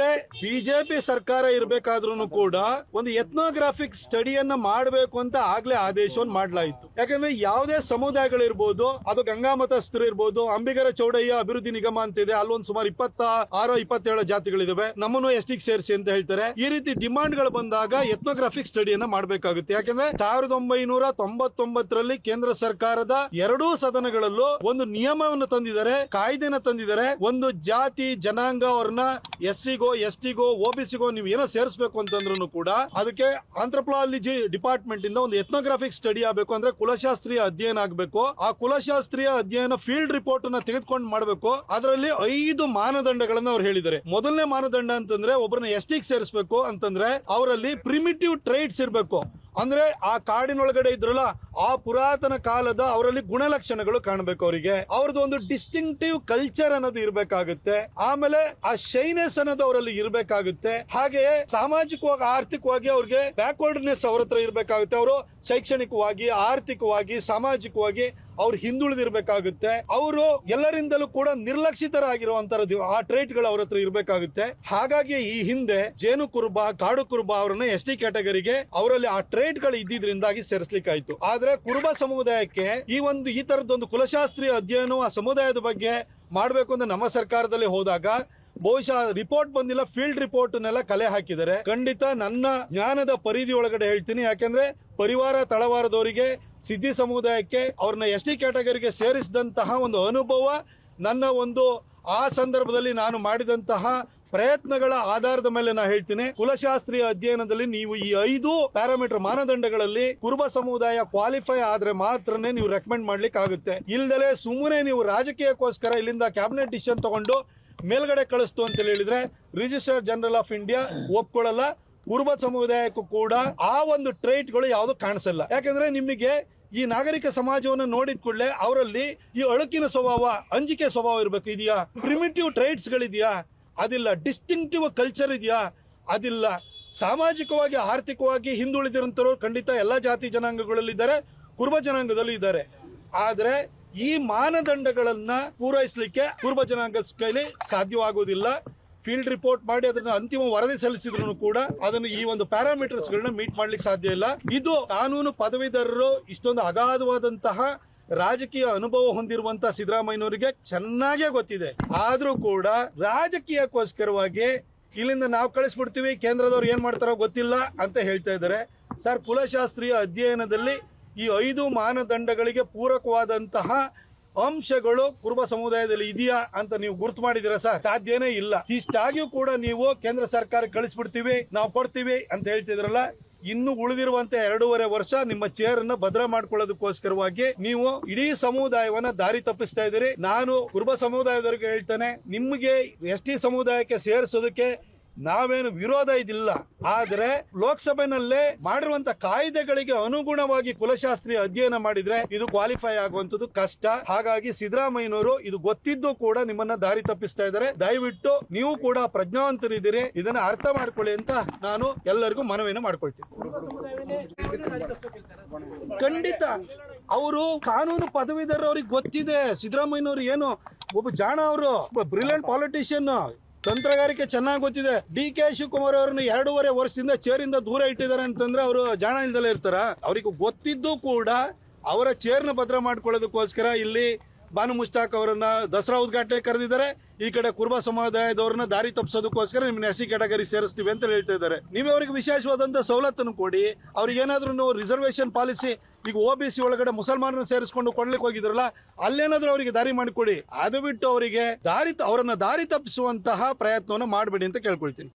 ಹಿಂದೆ ಬಿಜೆಪಿ ಸರ್ಕಾರ ಇರಬೇಕಾದ್ರೂ ಕೂಡ ಒಂದು ಎಥ್ನೋಗ್ರಾಫಿಕ್ ಸ್ಟಡಿಯನ್ನ ಮಾಡಬೇಕು ಅಂತ ಆಗ್ಲೇ ಆದೇಶವನ್ನು ಮಾಡಲಾಯಿತು. ಯಾಕಂದ್ರೆ ಯಾವುದೇ ಸಮುದಾಯಗಳಿರ್ಬೋದು, ಅದು ಗಂಗಾಮತಸ್ಥರು ಇರ್ಬೋದು, ಅಂಬಿಗರ ಚೌಡಯ್ಯ ಅಭಿವೃದ್ಧಿ ನಿಗಮ ಅಂತ ಇದೆ ಅಲ್ಲೊಂದು ಸುಮಾರು ಇಪ್ಪತ್ತ ಆರು ಇಪ್ಪತ್ತೇಳು ಜಾತಿಗಳಿದಾವೆ, ನಮ್ಮನ್ನು ಎಸ್ ಟಿಗೆ ಸೇರಿಸಿ ಅಂತ ಹೇಳ್ತಾರೆ. ಈ ರೀತಿ ಡಿಮಾಂಡ್ಗಳು ಬಂದಾಗ ಎಥ್ನೋಗ್ರಾಫಿಕ್ ಸ್ಟಡಿಯನ್ನ ಮಾಡಬೇಕಾಗುತ್ತೆ. ಯಾಕಂದ್ರೆ ಸಾವಿರದ ಒಂಬೈನೂರ ತೊಂಬತ್ತೊಂಬತ್ತರಲ್ಲಿ ಕೇಂದ್ರ ಸರ್ಕಾರದ ಎರಡೂ ಸದನಗಳಲ್ಲೂ ಒಂದು ನಿಯಮವನ್ನು ತಂದಿದ್ದಾರೆ ಕಾಯ್ದೆನ ತಂದಿದ್ದಾರೆ. ಒಂದು ಜಾತಿ, ಜನಾಂಗ ಅವ್ರನ್ನ ಎಸ್ ಎಸ್ ಟಿಗೋ ಸಿಗೋ ನೀವು ಏನೋ ಸೇರಿಸಬೇಕು ಅಂತಂದ್ರೂ ಕೂಡ ಅದಕ್ಕೆ ಆಂಥ್ರಪಾಲಜಿ ಡಿಪಾರ್ಟ್ಮೆಂಟ್ ಇಂದ ಒಂದು ಎಥ್ನೋಗ್ರಾಫಿಕ್ ಸ್ಟಡಿ ಆಗಬೇಕು ಅಂದ್ರೆ ಕುಲಶಾಸ್ತ್ರೀಯ ಅಧ್ಯಯನ ಆಗಬೇಕು. ಆ ಕುಲಶಾಸ್ತ್ರೀಯ ಅಧ್ಯಯನ ಫೀಲ್ಡ್ ರಿಪೋರ್ಟ್ ಅನ್ನ ತೆಗೆದುಕೊಂಡು ಮಾಡಬೇಕು. ಅದರಲ್ಲಿ ಐದು ಮಾನದಂಡಗಳನ್ನ ಅವ್ರು ಹೇಳಿದ್ದಾರೆ. ಮೊದಲನೇ ಮಾನದಂಡ ಅಂತಂದ್ರೆ ಒಬ್ಬರನ್ನ ಎಸ್ ಟಿಗೆ ಸೇರಿಸಬೇಕು ಅಂತಂದ್ರೆ ಅವರಲ್ಲಿ ಪ್ರಿಮಿಟಿವ್ ಟ್ರೈಟ್ಸ್ ಇರಬೇಕು. ಅಂದ್ರೆ ಆ ಕಾಡಿನೊಳಗಡೆ ಇದ್ರಲ್ಲ ಆ ಪುರಾತನ ಕಾಲದ ಅವರಲ್ಲಿ ಗುಣಲಕ್ಷಣಗಳು ಕಾಣಬೇಕು ಅವರಿಗೆ. ಅವ್ರದ್ದು ಒಂದು ಡಿಸ್ಟಿಂಕ್ಟಿವ್ ಕಲ್ಚರ್ ಅನ್ನೋದು ಇರಬೇಕಾಗುತ್ತೆ. ಆಮೇಲೆ ಆ ಶೈನೆಸ್ ಅನ್ನೋದು ಅವರಲ್ಲಿ ಇರಬೇಕಾಗುತ್ತೆ. ಹಾಗೆಯೇ ಸಾಮಾಜಿಕವಾಗಿ, ಆರ್ಥಿಕವಾಗಿ ಅವ್ರಿಗೆ ಬ್ಯಾಕ್ವರ್ಡ್ನೆಸ್ ಅವ್ರ ಹತ್ರ ಇರಬೇಕಾಗುತ್ತೆ. ಅವರು ಶೈಕ್ಷಣಿಕವಾಗಿ, ಆರ್ಥಿಕವಾಗಿ, ಸಾಮಾಜಿಕವಾಗಿ ಅವ್ರು ಹಿಂದುಳಿದಿರ್ಬೇಕಾಗುತ್ತೆ. ಅವರು ಎಲ್ಲರಿಂದಲೂ ಕೂಡ ನಿರ್ಲಕ್ಷಿತರಾಗಿರುವಂತ ಆ ಟ್ರೇಟ್ಗಳು ಅವ್ರ ಹತ್ರ ಇರಬೇಕಾಗುತ್ತೆ. ಹಾಗಾಗಿ ಈ ಹಿಂದೆ ಜೇನು ಕುರುಬ, ಕಾಡು ಕುರುಬ ಅವರನ್ನ ಎಸ್ ಟಿ ಕ್ಯಾಟಗರಿಗೆ ಅವರಲ್ಲಿ ಆ ಟ್ರೇಟ್ಗಳು ಇದ್ದಿದ್ರಿಂದಾಗಿ ಸೇರಿಸ್ಲಿಕ್ಕಾಯ್ತು. ಆದ್ರೆ ಕುರುಬ ಸಮುದಾಯಕ್ಕೆ ಈ ಒಂದು, ಈ ತರದೊಂದು ಕುಲಶಾಸ್ತ್ರೀಯ ಅಧ್ಯಯನ ಆ ಸಮುದಾಯದ ಬಗ್ಗೆ ಮಾಡಬೇಕು ಅಂತ ನಮ್ಮ ಸರ್ಕಾರದಲ್ಲಿ ಹೋದಾಗ ಬಹುಶಃ ರಿಪೋರ್ಟ್ ಬಂದಿಲ್ಲ, ಫೀಲ್ಡ್ ರಿಪೋರ್ಟ್ ನೆಲ್ಲ ಕಲೆ ಹಾಕಿದ್ದಾರೆ. ಖಂಡಿತ ನನ್ನ ಜ್ಞಾನದ ಪರಿಧಿ ಒಳಗಡೆ ಹೇಳ್ತೀನಿ. ಯಾಕೆಂದ್ರೆ ಪರಿವಾರ ತಳವಾರದವರಿಗೆ, ಸಿದ್ಧಿ ಸಮುದಾಯಕ್ಕೆ, ಅವ್ರನ್ನ ಎಸ್ ಟಿ ಕ್ಯಾಟಗರಿಗೆ ಸೇರಿಸಿದಂತಹ ಒಂದು ಅನುಭವ, ನನ್ನ ಒಂದು ಆ ಸಂದರ್ಭದಲ್ಲಿ ನಾನು ಮಾಡಿದಂತಹ ಪ್ರಯತ್ನಗಳ ಆಧಾರದ ಮೇಲೆ ನಾ ಹೇಳ್ತೀನಿ. ಕುಲಶಾಸ್ತ್ರೀಯ ಅಧ್ಯಯನದಲ್ಲಿ ನೀವು ಈ ಐದು ಪ್ಯಾರಾಮೀಟರ್ ಮಾನದಂಡಗಳಲ್ಲಿ ಕುರುಬ ಸಮುದಾಯ ಕ್ವಾಲಿಫೈ ಆದ್ರೆ ಮಾತ್ರನೇ ನೀವು ರೆಕಮೆಂಡ್ ಮಾಡ್ಲಿಕ್ಕೆ ಆಗುತ್ತೆ. ಇಲ್ದಲೆ ಸುಮ್ಮನೆ ನೀವು ರಾಜಕೀಯಕ್ಕೋಸ್ಕರ ಇಲ್ಲಿಂದ ಕ್ಯಾಬಿನೆಟ್ ಡಿಸಿಷನ್ ತಗೊಂಡು ಮೇಲ್ಗಡೆ ಕಳಿಸ್ತು ಅಂತ ಹೇಳಿದ್ರೆ ರಿಜಿಸ್ಟರ್ಡ್ ಜನರಲ್ ಆಫ್ ಇಂಡಿಯಾ ಒಪ್ಕೊಳ್ಳಲ್ಲ. ಕುರುಬ ಸಮುದಾಯಕ್ಕೂ ಕೂಡ ಆ ಒಂದು ಟ್ರೈಟ್ಗಳು ಯಾವುದು ಕಾಣಿಸಲ್ಲ. ಯಾಕಂದ್ರೆ ನಿಮಗೆ ಈ ನಾಗರಿಕ ಸಮಾಜವನ್ನು ನೋಡಿದ ಕೂಡಲೇ ಅವರಲ್ಲಿ ಈ ಅಳುಕಿನ ಸ್ವಭಾವ, ಅಂಜಿಕೆ ಸ್ವಭಾವ ಇರಬೇಕು ಇದೆಯಾ? ಪ್ರಿಮಿಟಿವ್ ಟ್ರೈಟ್ಸ್ ಗಳಿದೆಯಾ? ಅದಿಲ್ಲ ಡಿಸ್ಟಿಂಕ್ಟಿವ್ ಕಲ್ಚರ್ ಇದೆಯಾ? ಅದಿಲ್ಲ. ಸಾಮಾಜಿಕವಾಗಿ, ಆರ್ಥಿಕವಾಗಿ ಹಿಂದುಳಿದಿರಂತರು ಖಂಡಿತ ಎಲ್ಲ ಜಾತಿ ಜನಾಂಗಗಳಲ್ಲಿದ್ದಾರೆ ಕುರುಬ ಜನಾಂಗದಲ್ಲೂ ಇದ್ದಾರೆ. ಆದರೆ ಈ ಮಾನದಂಡಗಳನ್ನು ಪೂರೈಸಲಿಕ್ಕೆ ಕುರುಬ ಜನಾಂಗದ ಕೈಲಿ ಸಾಧ್ಯವಾಗುವುದಿಲ್ಲ ಫೀಲ್ಡ್ ರಿಪೋರ್ಟ್ ಮಾಡಿ ಅದನ್ನ ಅಂತಿಮ ವರದಿ ಸಲ್ಲಿಸಿದ್ರು ಕೂಡ ಅದನ್ನು ಈ ಒಂದು ಪ್ಯಾರಾಮೀಟರ್ಸ್ ಮೀಟ್ ಮಾಡ್ಲಿಕ್ಕೆ ಸಾಧ್ಯ ಇಲ್ಲ. ಇದು ಕಾನೂನು ಪದವೀಧರರು ಇಷ್ಟೊಂದು ಅಗಾಧವಾದಂತಹ ರಾಜಕೀಯ ಅನುಭವ ಹೊಂದಿರುವಂತ ಸಿದ್ದರಾಮಯ್ಯನವರಿಗೆ ಚೆನ್ನಾಗೇ ಗೊತ್ತಿದೆ. ಆದ್ರೂ ಕೂಡ ರಾಜಕೀಯಕ್ಕೋಸ್ಕರವಾಗಿ ಇಲ್ಲಿಂದ ನಾವು ಕಳಿಸ್ಬಿಡ್ತೀವಿ, ಕೇಂದ್ರದವ್ರು ಏನ್ ಮಾಡ್ತಾರೋ ಗೊತ್ತಿಲ್ಲ ಅಂತ ಹೇಳ್ತಾ ಇದ್ದಾರೆ. ಸರ್, ಕುಲಶಾಸ್ತ್ರೀಯ ಅಧ್ಯಯನದಲ್ಲಿ ಈ ಐದು ಮಾನದಂಡಗಳಿಗೆ ಪೂರಕವಾದಂತಹ ಅಂಶಗಳು ಕುರುಬ ಸಮುದಾಯದಲ್ಲಿ ಇದೆಯಾ ಅಂತ ನೀವು ಗುರುತು ಮಾಡಿದಿರ ಸರ್? ಸಾಧ್ಯನೇ ಇಲ್ಲ. ಇಷ್ಟಾಗಿಯೂ ಕೂಡ ನೀವು ಕೇಂದ್ರ ಸರ್ಕಾರ ಕಳಿಸ್ಬಿಡ್ತೀವಿ, ನಾವು ಕೊಡ್ತೀವಿ ಅಂತ ಹೇಳ್ತಿದ್ರಲ್ಲ ಇನ್ನು ಉಳಿದಿರುವಂತೆ ಎರಡೂವರೆ ವರ್ಷ ನಿಮ್ಮ ಚೇರ್ ಅನ್ನ ಭದ್ರ ಮಾಡ್ಕೊಳ್ಳೋದಕ್ಕೋಸ್ಕರವಾಗಿ ನೀವು ಇಡೀ ಸಮುದಾಯವನ್ನ ದಾರಿ ತಪ್ಪಿಸ್ತಾ ಇದ್ದೀರಿ. ನಾನು ಕುರುಬ ಸಮುದಾಯದವರಿಗೆ ಹೇಳ್ತೇನೆ, ನಿಮ್ಗೆ ಎಸ್ ಟಿ ಸಮುದಾಯಕ್ಕೆ ಸೇರಿಸೋದಕ್ಕೆ ನಾವೇನು ವಿರೋಧ ಇದಿಲ್ಲ. ಆದ್ರೆ ಲೋಕಸಭೆನಲ್ಲೇ ಮಾಡಿರುವಂತ ಕಾಯ್ದೆಗಳಿಗೆ ಅನುಗುಣವಾಗಿ ಕುಲಶಾಸ್ತ್ರೀಯ ಅಧ್ಯಯನ ಮಾಡಿದ್ರೆ ಇದು ಕ್ವಾಲಿಫೈ ಆಗುವಂತದ್ದು ಕಷ್ಟ. ಹಾಗಾಗಿ ಸಿದ್ದರಾಮಯ್ಯನವರು ಇದು ಗೊತ್ತಿದ್ದು ಕೂಡ ನಿಮ್ಮನ್ನ ದಾರಿ ತಪ್ಪಿಸ್ತಾ ಇದ್ದಾರೆ. ದಯವಿಟ್ಟು ನೀವು ಕೂಡ ಪ್ರಜ್ಞಾವಂತರಿದ್ದೀರಿ. ಇದನ್ನ ಅರ್ಥ ಮಾಡ್ಕೊಳ್ಳಿ ಅಂತ ನಾನು ಎಲ್ಲರಿಗೂ ಮನವಿಯನ್ನು ಮಾಡ್ಕೊಳ್ತೀನಿ. ಖಂಡಿತ. ಅವರು ಕಾನೂನು ಪದವೀಧರ ಅವ್ರಿಗೆ ಗೊತ್ತಿದೆ. ಸಿದ್ದರಾಮಯ್ಯನವರು ಏನು? ಒಬ್ಬ ಜಾಣ ಅವರು. ಬ್ರಿಲಿಯಂಟ್ ಪಾಲಿಟಿಷಿಯನ್ ತಂತ್ರಗಾರಿಕೆ ಚೆನ್ನಾಗಿ ಗೊತ್ತಿದೆ. ಡಿ ಕೆ ಶಿವಕುಮಾರ್ ಅವರನ್ನು ಎರಡೂವರೆ ವರ್ಷದಿಂದ ಚೇರಿಂದ ದೂರ ಇಟ್ಟಿದ್ದಾರೆ ಅಂತಂದ್ರೆ ಅವರು ಜಾಣ ಇಲ್ದಲೇ ಇರ್ತಾರ. ಅವ್ರಿಗೆ ಗೊತ್ತಿದ್ದು ಕೂಡ ಅವರ ಚೇರ್ನ ಭದ್ರ ಮಾಡ್ಕೊಳ್ಳೋದಕ್ಕೋಸ್ಕರ ಇಲ್ಲಿ ಬಾನು ಮುಷ್ತಾಕ್ ಅವರನ್ನ ದಸರಾ ಉದ್ಘಾಟನೆ ಕರೆದಿದ್ದಾರೆ. ಈ ಕಡೆ ಕುರುಬ ಸಮುದಾಯದವರನ್ನ ದಾರಿ ತಪ್ಪಿಸೋದಕ್ಕೋಸ್ಕರ ನಿಮ್ಮನ್ನ ಎಸ್ ಸಿ ಕ್ಯಾಟಗರಿ ಸೇರಿಸ್ತೀವಿ ಅಂತ ಹೇಳ್ತಾ ಇದ್ದಾರೆ. ನೀವೇ ಅವರಿಗೆ ವಿಶೇಷವಾದಂಥ ಸವಲತ್ತನ್ನು ಕೊಡಿ. ಅವ್ರಿಗೆ ಏನಾದ್ರೂ ನೀವು ರಿಸರ್ವೇಶನ್ ಪಾಲಿಸಿ ಈಗ ಒ ಬಿ ಸಿ ಒಳಗಡೆ ಮುಸಲ್ಮಾನರನ್ನ ಸೇರಿಸ್ಕೊಂಡು ಕೊಡ್ಲಿಕ್ಕೆ ಹೋಗಿದ್ರಲ್ಲ, ಅಲ್ಲೇನಾದ್ರೂ ಅವರಿಗೆ ದಾರಿ ಮಾಡಿಕೊಡಿ. ಅದು ಬಿಟ್ಟು ಅವರಿಗೆ ದಾರಿ ಅವರನ್ನ ದಾರಿ ತಪ್ಪಿಸುವಂತಹ ಪ್ರಯತ್ನವನ್ನು ಮಾಡಬೇಡಿ ಅಂತ ಕೇಳ್ಕೊಳ್ತೀನಿ.